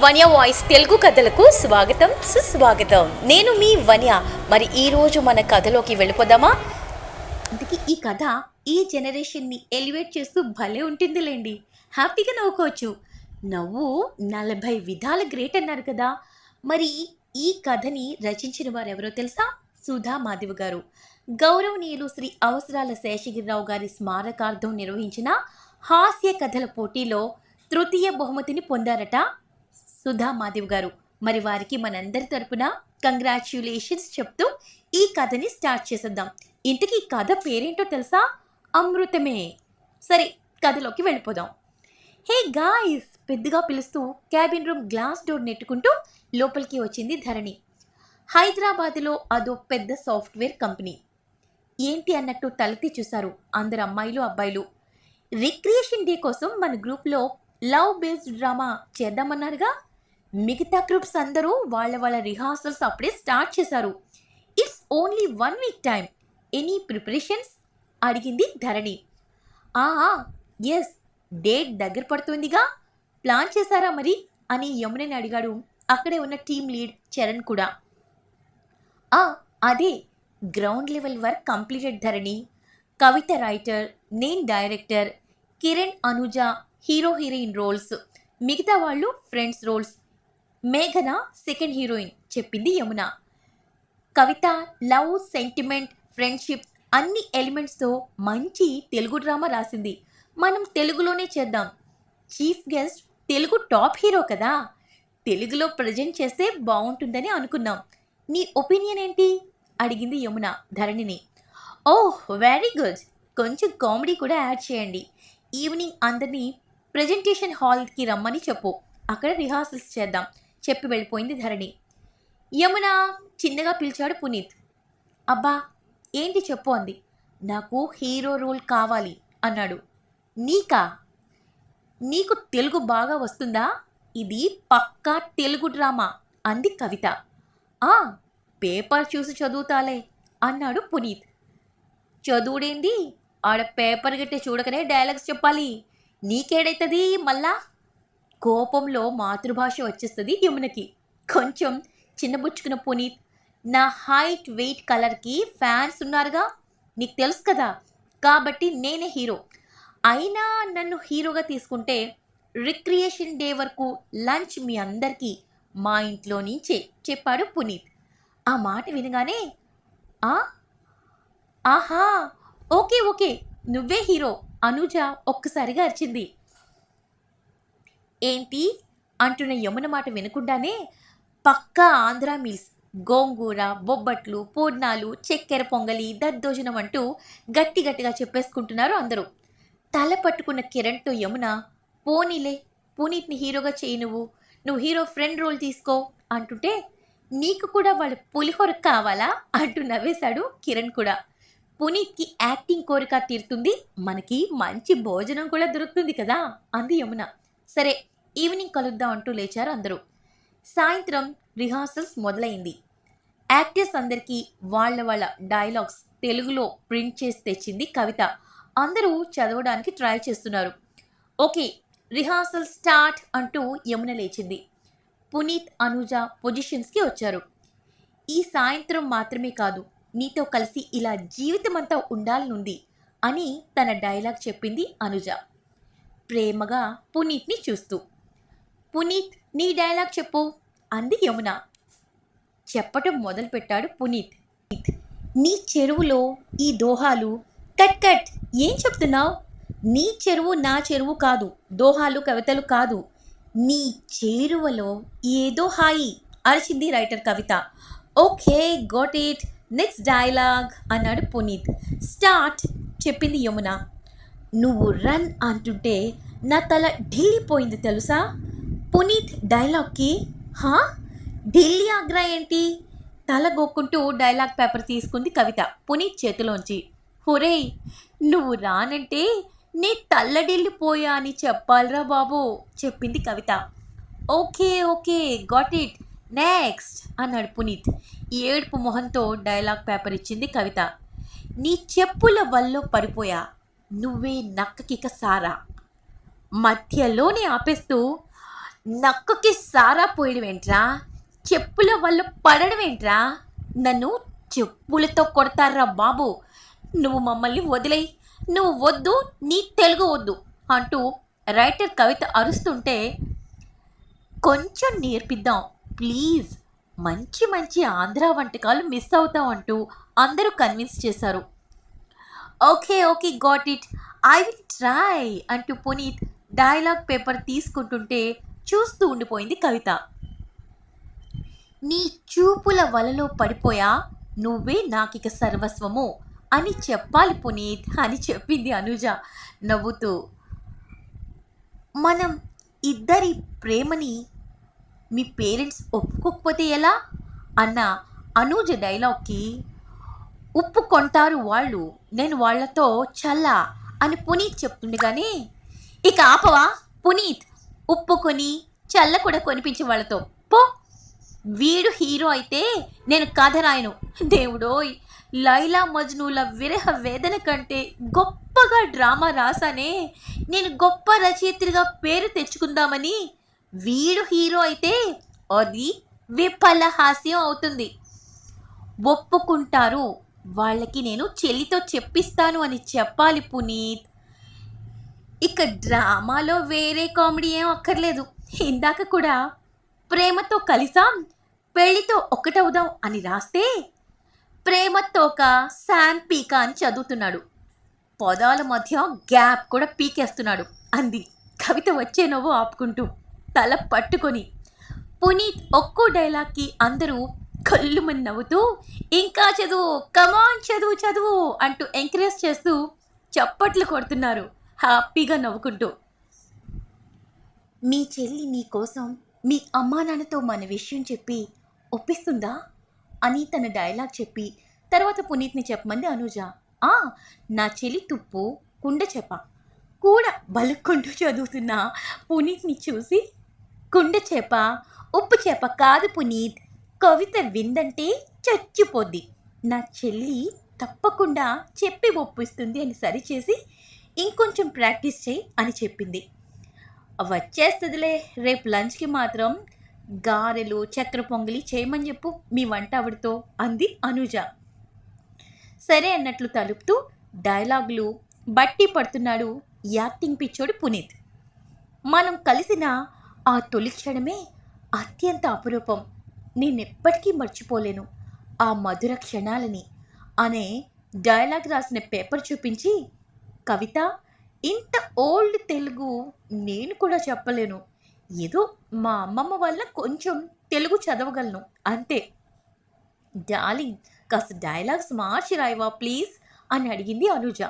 వన్య వాయిస్ తెలుగు కథలకు స్వాగతం సుస్వాగతం. నేను మీ వన్య. మరి ఈ రోజు మన కథలోకి వెళ్ళిపోదామా? అందుకే ఈ కథ ఈ జనరేషన్ని ఎలివేట్ చేస్తూ భలే ఉంటుందిలేండి. హ్యాపీగా నవ్వుకోవచ్చు. నవ్వు నలభై విధాల గ్రేట్ అన్నారు కదా. మరి ఈ కథని రచించిన వారు ఎవరో తెలుసా? సుధా మాధవ్ గారు. గౌరవనీయులు శ్రీ అవసరాల శేషగిరిరావు గారి స్మారకార్థం నిర్వహించిన హాస్య కథల పోటీలో తృతీయ బహుమతిని పొందారట సుధా మాధవ్ గారు. మరి వారికి మనందరి తరపున కంగ్రాచ్యులేషన్స్ చెప్తూ ఈ కథని స్టార్ట్ చేసేద్దాం. ఇంతకీ ఈ కథ పేరేంటో తెలుసా? అమృతమే. సరే కథలోకి వెళ్ళిపోదాం. హే గాయస్ పెద్దగా పిలుస్తూ క్యాబిన్ రూమ్ గ్లాస్ డోర్ నెట్టుకుంటూ లోపలికి వచ్చింది ధరణి. హైదరాబాద్లో అదో పెద్ద సాఫ్ట్వేర్ కంపెనీ. ఏంటి అన్నట్టు తలెత్తి చూశారు అందరు అమ్మాయిలు అబ్బాయిలు. రిక్రియేషన్ డే కోసం మన గ్రూప్లో లవ్ బేస్డ్ డ్రామా చేద్దామన్నారుగా? మిగతా గ్రూప్స్ అందరూ వాళ్ళ వాళ్ళ రిహార్సల్స్ అప్పుడే స్టార్ట్ చేశారు. It's only one week time any preparations అడిగింది ధరణి. ఆ ఎస్ డేట్ దగ్గర పడుతుందిగా. ప్లాన్ చేశారా మరి? అని యమునని అడిగాడు. అక్కడే ఉన్న టీం లీడ్ చరణ్ కూడా. ఆ అదే ground level work completed Dharani. Kavitha writer నేను director Kiran Anuja hero heroine roles మిగతా వాళ్ళు ఫ్రెండ్స్ రోల్స్ మేఘన సెకండ్ హీరోయిన్ చెప్పింది Yamuna. Kavitha love sentiment friendship అన్ని ఎలిమెంట్స్తో మంచి తెలుగు డ్రామా రాసింది. మనం తెలుగులోనే చేద్దాం. Chief guest Telugu top hero కదా. తెలుగులో ప్రజెంట్ చేస్తే బాగుంటుందని అనుకున్నాం. నీ ఒపీనియన్ ఏంటి? అడిగింది యమున ధరణిని. ఓహ్ వెరీ గుడ్ కొంచెం కామెడీ కూడా యాడ్ చేయండి. ఈవినింగ్ అందరినీ ప్రజెంటేషన్ హాల్కి రమ్మని చెప్పు. అక్కడ రిహార్సల్స్ చేద్దాం. చెప్పి వెళ్ళిపోయింది ధరణి. యమున చిన్నగా పిలిచాడు పునీత్. అబ్బా ఏంటి చెప్పు అంది. నాకు హీరో రోల్ కావాలి అన్నాడు. నీకా? నీకు తెలుగు బాగా వస్తుందా? ఇది పక్కా తెలుగు డ్రామా అంది కవిత. ఆ పేపర్ చూసి చదువుతాలే అన్నాడు పునీత్. చదువుడేంది? ఆడ పేపర్ గట్టే చూడకనే డైలాగ్స్ చెప్పాలి. నీకేడైతుంది మళ్ళా? కోపంలో మాతృభాష వచ్చేస్తుంది యమునకి. కొంచెం చిన్నబుచ్చుకున్న పునీత్ నా హైట్ వెయిట్ కలర్కి ఫ్యాన్స్ ఉన్నారుగా? నీకు తెలుసు కదా. కాబట్టి నేనే హీరో అయినా నన్ను హీరోగా తీసుకుంటే రిక్రియేషన్ డే వరకు లంచ్ మీ అందరికీ మా ఇంట్లో నుంచే చెప్పాడు పునీత్. ఆ మాట వినగానే ఆ? ఆహా! Okay okay. నువ్వే హీరో అనుజ ఒక్కసారిగా అరిచింది. ఏంటి? అంటున్న యమున మాట వినకుండానే పక్కా ఆంధ్ర మీల్స్ గోంగూర బొబ్బట్లు పూర్ణాలు చక్కెర పొంగలి దద్దోజనం అంటూ గట్టి గట్టిగా చెప్పేసుకుంటున్నారు అందరూ. తల పట్టుకున్న కిరణ్తో యమున పోనీలే పునీత్ని హీరోగా చేయి నువ్వు. నువ్వు హీరో ఫ్రెండ్ రోల్ తీసుకో అంటుంటే నీకు కూడా వాళ్ళ పులిహోర కావాలా? అంటూ నవ్వేశాడు కిరణ్ కూడా. పునీత్కి యాక్టింగ్ కోరిక తీరుతుంది. మనకి మంచి భోజనం కూడా దొరుకుతుంది కదా అంది యమున. సరే ఈవినింగ్ కలుద్దాం అంటూ లేచారు అందరూ. సాయంత్రం రిహార్సల్స్ మొదలైంది. యాక్టర్స్ అందరికీ వాళ్ళ వాళ్ళ డైలాగ్స్ తెలుగులో ప్రింట్ చేసి తెచ్చింది కవిత. అందరూ చదవడానికి ట్రై చేస్తున్నారు. ఓకే రిహార్సల్ స్టార్ట్ అంటూ యమున లేచింది. పునీత్ అనుజ పొజిషన్స్కి వచ్చారు. ఈ సాయంత్రం మాత్రమే కాదు నీతో కలిసి ఇలా జీవితమంతా ఉండాలనుంది అని తన డైలాగ్ చెప్పింది అనుజ. ప్రేమగా పునీత్ని చూస్తూ. పునీత్ నీ డైలాగ్ చెప్పు అంది యమున. చెప్పటం మొదలుపెట్టాడు పునీత్. నీ చెరువులో ఈ దోహాలు కట్ కట్ ఏం చెప్తున్నావు? నీ చెరువు నా చెరువు కాదు దోహాలు కవితలు కాదు. నీ చేరువలో ఏదో హాయి అరిచింది writer Kavitha. Okay got it next dialogue అన్నాడు పునీత్. స్టార్ట్ చెప్పింది యమున. నువ్వు రన్ అంటుంటే నా తల ఢిల్లీపోయింది తెలుసా? పునీత్ డైలాగ్కి హా? ఢిల్లీ ఆగ్రా ఏంటి? తల గోక్కుంటూ డైలాగ్ పేపర్ తీసుకుంది కవిత పునీత్ చేతిలోంచి. హురే నువ్వు రానంటే నీ తల్లడిల్లిపోయా అని చెప్పాలిరా బాబు చెప్పింది Kavitha. Okay okay got it next అన్నాడు పునీత్. ఏడుపు మొహంతో డైలాగ్ పేపర్ ఇచ్చింది కవిత. నీ చెప్పుల వల్ల పడిపోయా నువ్వే నక్కకిక సారా. మధ్యలోనే ఆపేస్తూ నక్కకి సారా పోయడం ఏంట్రా చెప్పుల వల్ల పడడం ఏంట్రా నన్ను చెప్పులతో కొడతారా బాబు. నువ్వు మమ్మల్ని వదిలేయి. నువ్వు వద్దు నీ తెలుగు వద్దు అంటూ రైటర్ కవిత అరుస్తుంటే కొంచెం నేర్పిద్దాం ప్లీజ్. మంచి మంచి ఆంధ్ర వంటకాలు మిస్ అవుతాం అంటూ అందరూ కన్విన్స్ చేశారు. Okay okay got it. I will try అంటూ పునీత్ డైలాగ్ పేపర్ తీసుకుంటుంటే చూస్తూ ఉండిపోయింది కవిత. నీ చూపుల వలలో పడిపోయా? నువ్వే నాకిక సర్వస్వము అని చెప్పాలి పునీత్ అని చెప్పింది అనుజ నవ్వుతూ. మనం ఇద్దరి ప్రేమని మీ పేరెంట్స్ ఒప్పుకోకపోతే ఎలా? అన్న అనూజ డైలాగ్కి ఉప్పు కొంటారు వాళ్ళు. నేను వాళ్ళతో చల్లా అని పునీత్ చెప్తుండగానే ఇక ఆపవా? పునీత్ ఉప్పు కొని చల్ల కూడా కొనిపించే వాళ్ళతో. పో. వీడు హీరో అయితే నేను కథ రాయను. దేవుడోయ్ లైలా మజ్నూల విరహ వేదన కంటే గొప్పగా డ్రామా రాసానే నేను గొప్ప రచయిత్రిగా పేరు తెచ్చుకుందామని వీడు హీరో అయితే అది విఫల హాస్యం అవుతుంది. ఒప్పుకుంటారు వాళ్ళకి నేను చెల్లితో చెప్పిస్తాను అని చెప్పాలి పునీత్. ఇక డ్రామాలో వేరే కామెడీ ఏం అక్కర్లేదు. ఇందాక కూడా ప్రేమతో కలిసాం పెళ్ళితో ఒకటవుదాం అని రాస్తే ప్రేమతోక శాన్ పీక అని చదువుతున్నాడు. పదాల మధ్య గ్యాప్ కూడా పీకేస్తున్నాడు అంది. కవిత వచ్చే నవ్వు ఆపుకుంటూ తల పట్టుకొని. పునీత్ ఒక్కో డైలాగ్కి అందరూ కళ్ళుమని నవ్వుతూ ఇంకా చదువు కమాన్ చదువు చదువు అంటూ ఎంకరేజ్ చేస్తూ చప్పట్లు కొడుతున్నారు హ్యాపీగా నవ్వుకుంటూ. మీ చెల్లి మీకోసం మీ అమ్మా నాన్నతో మన విషయం చెప్పి ఒప్పిస్తుందా? అని తన డైలాగ్ చెప్పి తర్వాత పునీత్ని చెప్పమంది అనుజ. ఆ నా చెల్లి తుప్పు కుండ చెప్ప. కూడా బలుక్కుంటూ చదువుతున్న పునీత్ని చూసి కుండ చేప ఉప్పు చేప కాదు పునీత్ కవిత విందంటే చచ్చిపోద్ది. నా చెల్లి తప్పకుండా చెప్పి ఒప్పిస్తుంది అని సరిచేసి ఇంకొంచెం ప్రాక్టీస్ చేయి అని చెప్పింది. వచ్చేస్తుందిలే రేపు లంచ్కి మాత్రం గారెలు చక్ర పొంగలి చేయమని చెప్పు మీ వంట ఆవిడతో అంది అనుజ. సరే అన్నట్లు తలుపుతూ డైలాగులు బట్టి పడుతున్నాడు యాక్టింగ్ పిచ్చోడు పునీత్. మనం కలిసిన ఆ తొలి క్షణమే అత్యంత అపురూపం. నేనెప్పటికీ మర్చిపోలేను. ఆ మధుర క్షణాలని. అనే డైలాగ్ రాసిన పేపర్ చూపించి కవిత ఇంత ఓల్డ్ తెలుగు నేను కూడా చెప్పలేను. ఏదో మా అమ్మమ్మ వల్ల కొంచెం తెలుగు చదవగలను. అంతే. డార్లింగ్ కాస్త డైలాగ్స్ మార్చి రాయవా ప్లీజ్ అని అడిగింది అనుజ.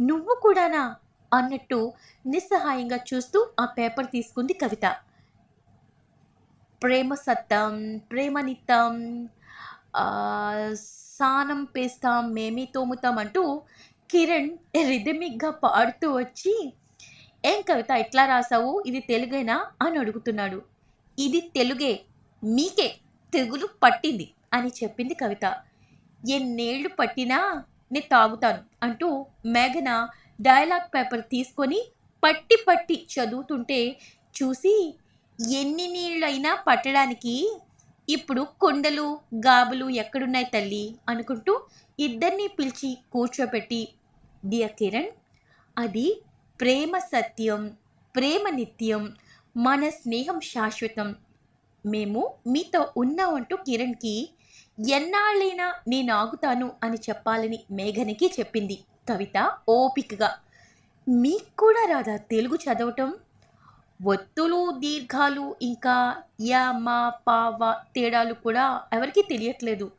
నువ్వు కూడానా అన్నట్టు నిస్సహాయంగా చూస్తూ ఆ పేపర్ తీసుకుంది కవిత. ప్రేమ సత్తం ప్రేమ నిత్తం సానం పేస్తాం మేమే తోముతాం అంటూ కిరణ్ రిథమిక్గా పాడుతూ వచ్చి ఏం కవిత ఎట్లా రాసావు? ఇది తెలుగేనా? అని అడుగుతున్నాడు. ఇది తెలుగే మీకే తెగులు పట్టింది అని చెప్పింది కవిత. ఎన్నేళ్ళు పట్టినా నేను తాగుతాను అంటూ మేఘన డైలాగ్ పేపర్ తీసుకొని పట్టి పట్టి చదువుతుంటే చూసి ఎన్ని నీళ్ళైనా పట్టడానికి ఇప్పుడు కొండలు గాబులు ఎక్కడున్నాయి తల్లి అనుకుంటూ ఇద్దరిని పిలిచి కూర్చోపెట్టి డియర్ కిరణ్ అది ప్రేమ సత్యం ప్రేమ నిత్యం మన స్నేహం శాశ్వతం. మేము మీతో ఉన్నామంటూ కిరణ్కి ఎన్నాళ్ళైనా నేను ఆగుతాను అని చెప్పాలని మేఘనకి చెప్పింది. కవిత ఓపికగా. మీకు కూడా రాదా తెలుగు చదవటం ఒత్తులు దీర్ఘాలు ఇంకా యా మా పా వా తేడాలు కూడా ఎవరికీ తెలియట్లేదు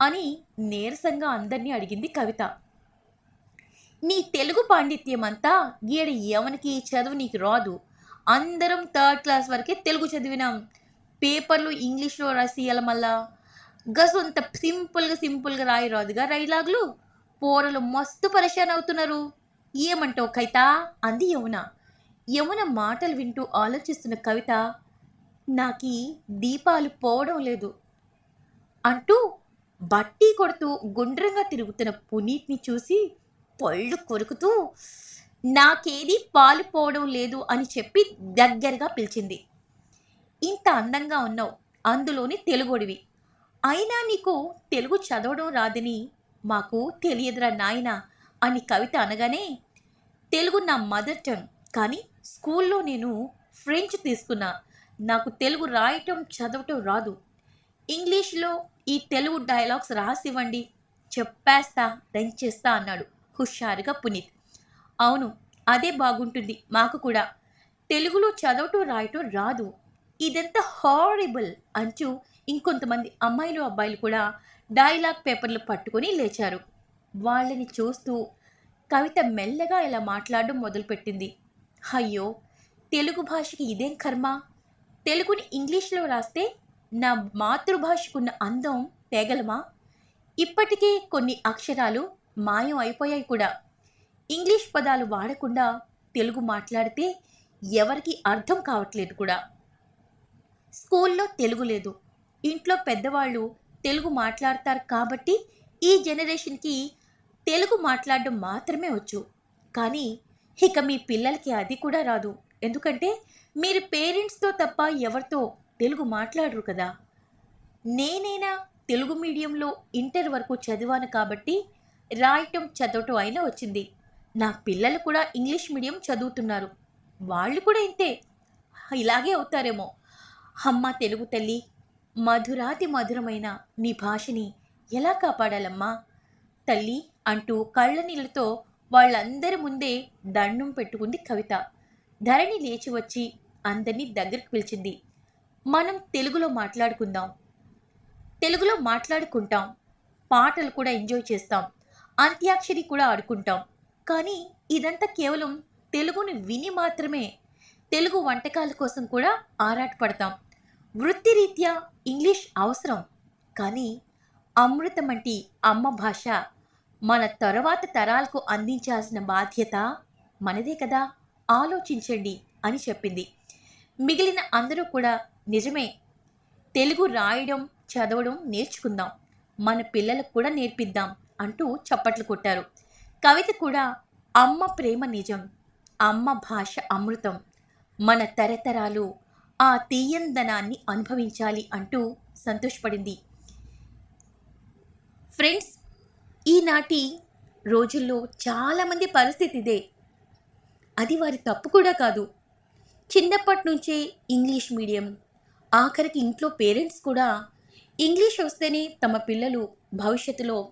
అని నీరసంగా అందరినీ అడిగింది కవిత. నీ తెలుగు పాండిత్యం అంతా గీడ ఎవనికి చదువు నీకు రాదు. అందరం థర్డ్ క్లాస్ వరకే తెలుగు చదివినాం. పేపర్లు ఇంగ్లీష్లో రాసియాల మళ్ళా? గసంత సింపుల్గా సింపుల్గా రాయి రాదుగా రైలాగులు? పోరలు మస్తు పరేషాన్ అవుతున్నారు. ఏమంటావు కైతా అంది యమున. యమున మాటలు వింటూ ఆలోచిస్తున్న కవిత నాకి దీపాలు పోవడం లేదు అంటూ బట్టి కొడుతూ గుండ్రంగా తిరుగుతున్న పునీత్ని చూసి పళ్ళు కొరుకుతూ నాకేది పాలు పోవడం లేదు అని చెప్పి దగ్గరగా పిలిచింది. ఇంత అందంగా ఉన్నావు అందులోని తెలుగుడివి. అయినా నీకు తెలుగు చదవడం రాదని మాకు తెలియదురా నాయనా అని కవిత అనగానే తెలుగు నా మదర్ టంగ్ కానీ స్కూల్లో నేను ఫ్రెంచ్ తీసుకున్నా. నాకు తెలుగు రాయటం చదవటం రాదు. ఇంగ్లీష్లో ఈ తెలుగు డైలాగ్స్ రాసివ్వండి. చెప్పేస్తా దంచేస్తా అన్నాడు హుషారుగా పునీత్. అవును అదే బాగుంటుంది మాకు కూడా. తెలుగులో చదవటం రాయటం రాదు. ఇదంతా హారిబుల్ అంటూ ఇంకొంతమంది అమ్మాయిలు అబ్బాయిలు కూడా డైలాగ్ పేపర్లు పట్టుకొని లేచారు. వాళ్ళని చూస్తూ కవిత మెల్లగా ఇలా మాట్లాడడం మొదలుపెట్టింది. అయ్యో తెలుగు భాషకి ఇదేం కర్మ? తెలుగుని ఇంగ్లీష్లో రాస్తే నా మాతృభాషకున్న అందం తేగలమా ఇప్పటికే కొన్ని అక్షరాలు మాయం అయిపోయాయి కూడా. ఇంగ్లీష్ పదాలు వాడకుండా తెలుగు మాట్లాడితే ఎవరికి అర్థం కావట్లేదు కూడా. స్కూల్లో తెలుగు లేదు. ఇంట్లో పెద్దవాళ్ళు తెలుగు మాట్లాడతారు కాబట్టి ఈ జనరేషన్కి తెలుగు మాట్లాడడం మాత్రమే వచ్చు. కానీ ఇక మీ పిల్లలకి అది కూడా రాదు. ఎందుకంటే మీరు పేరెంట్స్తో తప్ప ఎవరితో తెలుగు మాట్లాడరు కదా. నేనైనా తెలుగు మీడియంలో ఇంటర్ వరకు చదివాను కాబట్టి రాయటం చదవటం అయినా వచ్చింది. నా పిల్లలు కూడా ఇంగ్లీష్ మీడియం చదువుతున్నారు. వాళ్ళు కూడా ఇంతే. ఇలాగే అవుతారేమో. అమ్మ తెలుగు తల్లి మధురాతి మధురమైన నీ భాషని ఎలా కాపాడాలమ్మా? తల్లి అంటూ కళ్ళ నీళ్ళతో వాళ్ళందరి ముందే దండం పెట్టుకుంది కవిత. ధరణి లేచి వచ్చి అందరినీ దగ్గరికి పిలిచింది. మనం తెలుగులో మాట్లాడుకుందాం. తెలుగులో మాట్లాడుకుంటాం. పాటలు కూడా ఎంజాయ్ చేస్తాం. అంత్యాక్షరి కూడా ఆడుకుంటాం. కానీ ఇదంతా కేవలం తెలుగుని విని మాత్రమే. తెలుగు వంటకాల కోసం కూడా ఆరాటపడతాం. వృత్తిరీత్యా ఇంగ్లీష్ అవసరం. కానీ అమృతం వంటి అమ్మ భాష మన తరువాత తరాలకు అందించాల్సిన బాధ్యత మనదే కదా? ఆలోచించండి అని చెప్పింది. మిగిలిన అందరూ కూడా నిజమే తెలుగు రాయడం చదవడం నేర్చుకుందాం. మన పిల్లలకు కూడా నేర్పిద్దాం అంటూ చప్పట్లు కొట్టారు. కవిత కూడా అమ్మ ప్రేమ నిజం అమ్మ భాష అమృతం మన తరతరాలు ఆ తీయందనాన్ని అనుభవించాలి అంటూ సంతోషపడింది. ఫ్రెండ్స్ ఈనాటి రోజుల్లో చాలామంది పరిస్థితి ఇదే. అది వారి తప్పు కూడా కాదు. చిన్నప్పటి నుంచే ఇంగ్లీష్ మీడియం ఆఖరికి ఇంట్లో పేరెంట్స్ కూడా ఇంగ్లీష్ వస్తేనే తమ పిల్లలు భవిష్యత్తులో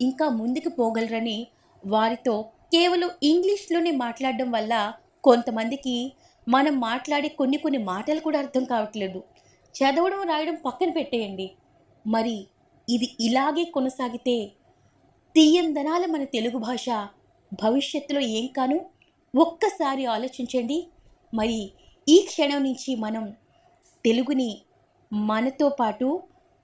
ఇంకా ముందుకు పోగలరని వారితో కేవలం ఇంగ్లీష్లోనే మాట్లాడడం వల్ల కొంతమందికి మనం మాట్లాడే కొన్ని కొన్ని మాటలు కూడా అర్థం కావట్లేదు. చదవడం రాయడం పక్కన పెట్టేయండి. మరి ఇది ఇలాగే కొనసాగితే తీయందనాల మన తెలుగు భాష. భవిష్యత్తులో ఏం కాను? ఒక్కసారి ఆలోచించండి. మరి ఈ క్షణం నుంచి మనం తెలుగుని మనతో పాటు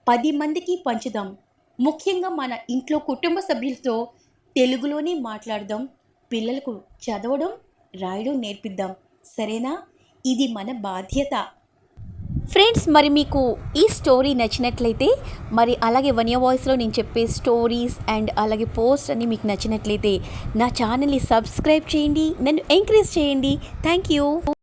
పది మందికి పంచుదాం. ముఖ్యంగా మన ఇంట్లో కుటుంబ సభ్యులతో తెలుగులోనే మాట్లాడదాం. పిల్లలకు చదవడం రాయడం నేర్పిద్దాం. సరేనా? ఇది మన బాధ్యత. ఫ్రెండ్స్ మరి మీకు ఈ స్టోరీ నచ్చినట్లయితే మరి అలాగే వనియా వాయిస్లో నేను చెప్పే స్టోరీస్ అండ్ అలాగే పోస్ట్ అన్ని మీకు నచ్చినట్లయితే నా ఛానల్ని సబ్స్క్రైబ్ చేయండి. నన్ను ఎంకరేజ్ చేయండి. Thank you